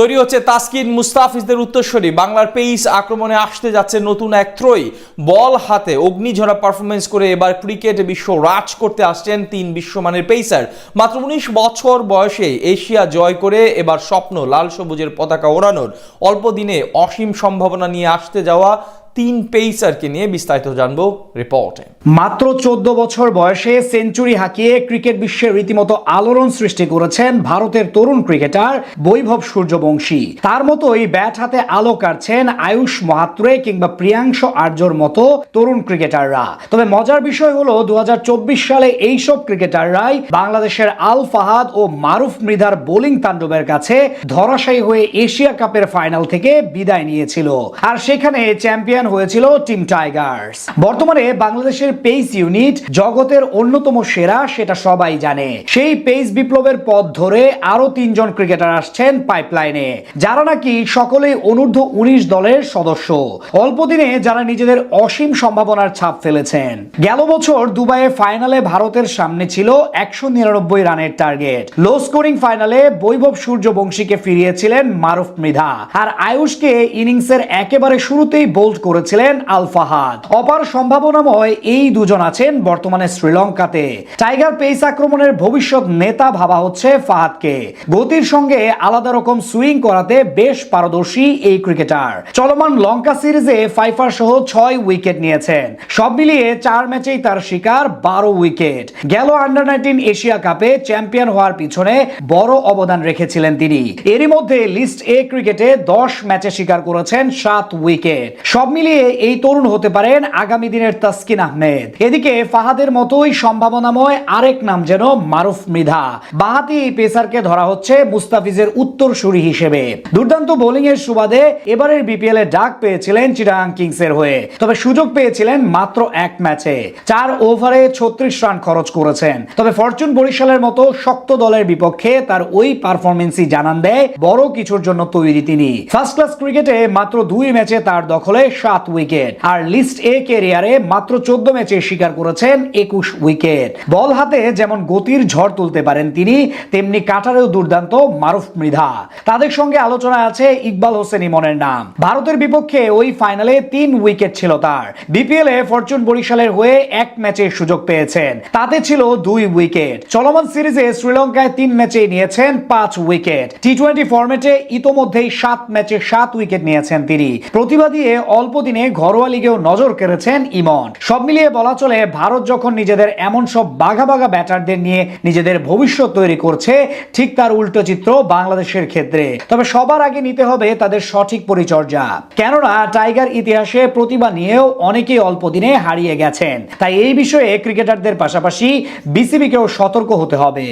তৈরি হচ্ছে তাস্কিন মুস্তাফিজদের উত্তরসূরি। বাংলার পেইস আক্রমণে আসতে যাচ্ছে নতুন এক ত্রয়ী। বল হাতে, অগ্নিঝরা পারফরমেন্স করে এবার ক্রিকেট বিশ্ব রাজ করতে আসছেন তিন বিশ্বমানের পেইসার মাত্র উনিশ বছর বয়সে এশিয়া জয় করে এবার স্বপ্ন লাল সবুজের পতাকা ওড়ানোর। অল্প দিনে অসীম সম্ভাবনা নিয়ে আসতে যাওয়া তিন পেসারকে নিয়ে বিস্তারিত জানব রিপোর্টে। মাত্র চোদ্দ বছর বয়সে সেঞ্চুরি হাঁকিয়ে ক্রিকেট বিশ্বের রীতিমতো আলোড়ন সৃষ্টি করেছেন ভারতের তরুণ ক্রিকেটার বৈভব সূর্যবংশী। তার মতোই ব্যাট হাতে আলো কাটছেন আয়ুষ মহাত্রে কিংবা প্রিয়াংশ আর্যর মতো তরুণ ক্রিকেটাররা। তবে মজার বিষয় হলো দু হাজার চব্বিশ সালে এইসব ক্রিকেটাররাই বাংলাদেশের আল ফাহাদ ও মারুফ মৃধার বোলিং তাণ্ডবের কাছে ধরাশায়ী হয়ে এশিয়া কাপের ফাইনাল থেকে বিদায় নিয়েছিল। আর সেখানে চ্যাম্পিয়ন হয়েছিল টিম টাইগার্স। বর্তমানে বাংলাদেশের পেস ইউনিট জগতের অন্যতম সেরা, সেটা সবাই জানে। সেই পেস বিপ্লবের পথ ধরে আরও তিনজন ক্রিকেটার আসছেন পাইপলাইনে, যারা নাকি সকলেই অনূর্ধ্ব উনিশ দলের সদস্য। অল্প দিনে যারা নিজেদের অসীম সম্ভাবনার ছাপ ফেলেছেন। গেল বছর দুবাইয়ে ফাইনালে ভারতের সামনে ছিল একশো নিরানব্বই রানের টার্গেট। লো স্কোরিং ফাইনালে বৈভব সূর্যবংশীকে ফিরিয়েছিলেন মারুফ মৃধা। আর আয়ুষকে ইনিংসের একেবারে শুরুতেই বোল্ড করেছিলেন আলফাহাদ। অপার সম্ভাবনাময় এই দুজন আছেন বর্তমানে শ্রীলঙ্কাতে। টাইগার পেস আক্রমণের ভবিষ্যৎ নেতা ভাবা হচ্ছে ফাহাদকে। গতির সঙ্গে আলাদা রকম সুইং করাতে বেশ পারদর্শী এই ক্রিকেটার। চলমান লঙ্কা সিরিজে ফাইফার সহ ছয় উইকেট নিয়েছেন। সব মিলিয়ে চার ম্যাচেই তার শিকার বারো উইকেট। গেল আন্ডার নাইনটিন এশিয়া কাপে চ্যাম্পিয়ন হওয়ার পিছনে বড় অবদান রেখেছিলেন তিনি। এরই মধ্যে লিস্ট এ ক্রিকেটে দশ ম্যাচে শিকার করেছেন সাত উইকেট। সব মিলিয়ে এই তরুণ হতে পারেন আগামী দিনের তাসকিন আহমেদ। এদিকে ফাহাদের মতোই সম্ভাবনাময় আরেক নাম যেন মারুফ মৃধা। বাহাতি এই পেসারকে ধরা হচ্ছে মুস্তাফিজের উত্তরসূরি হিসেবে। দুর্দান্ত বোলিং এর সুবাদে এবারের বিপিএল এ ডাক পেয়েছিলেন চিটাগাং কিংস এর হয়ে। তবে সুযোগ পেয়েছিলেন মাত্র এক ম্যাচে। চার ওভারে ছত্রিশ রান খরচ করেছেন। তবে ফরচুন বরিশালের মতো শক্ত দলের বিপক্ষে তার ওই পারফরমেন্সই জানান দেয় বড় কিছুর জন্য তৈরি তিনি। ফার্স্ট ক্লাস ক্রিকেটে মাত্র দুই ম্যাচে তার দখলে সাত উইকেট। আর লিস্ট এ ক্যারিয়ারে মাত্র চোদ্দ ম্যাচে শিকার করেছেন একুশ উইকেট। বল হাতে যেমন গতির ঝড় তুলতে পারেন তিনি, তেমনি কাটারেও দুর্দান্ত মারুফ মৃধা। তাদের সঙ্গে আলোচনায় আছে ইকবাল হোসেন ইমনের নাম। ভারতের বিপক্ষে ওই ফাইনালে তিন উইকেট ছিল তার। বিপিএল এ ফরচুন বরিশালের হয়ে এক ম্যাচে সুযোগ পেয়েছেন। তাতে ছিল দুই উইকেট। চলমান সিরিজে শ্রীলঙ্কায় তিন ম্যাচে নিয়েছেন পাঁচ উইকেট। টি টোয়েন্টি ফরম্যাটে ইতোমধ্যেই সাত ম্যাচে সাত উইকেট নিয়েছেন তিনি। প্রতিভা দিয়ে অল্প দিনে ঘরোয়া লিগেও নজর কেড়েছেন ইমন। সব মিলিয়ে বলা চলে, ভারত যখন নিজেদের এমন সব বাঘা বাঘা ব্যাটারদের নিয়ে নিজেদের ভবিষ্যৎ তৈরি করছে, ঠিক তার উল্টো চিত্র বাংলাদেশের ক্ষেত্রে। তবে সবার আগে নিতে হবে তাদের সঠিক পরিচর্যা। কেননা, টাইগার ইতিহাসে প্রতিভা নিয়েও অনেকেই অল্প দিনে হারিয়ে গেছেন। তাই এই বিষয়ে ক্রিকেটারদের পাশাপাশি বিসিবিকেও সতর্ক হতে হবে।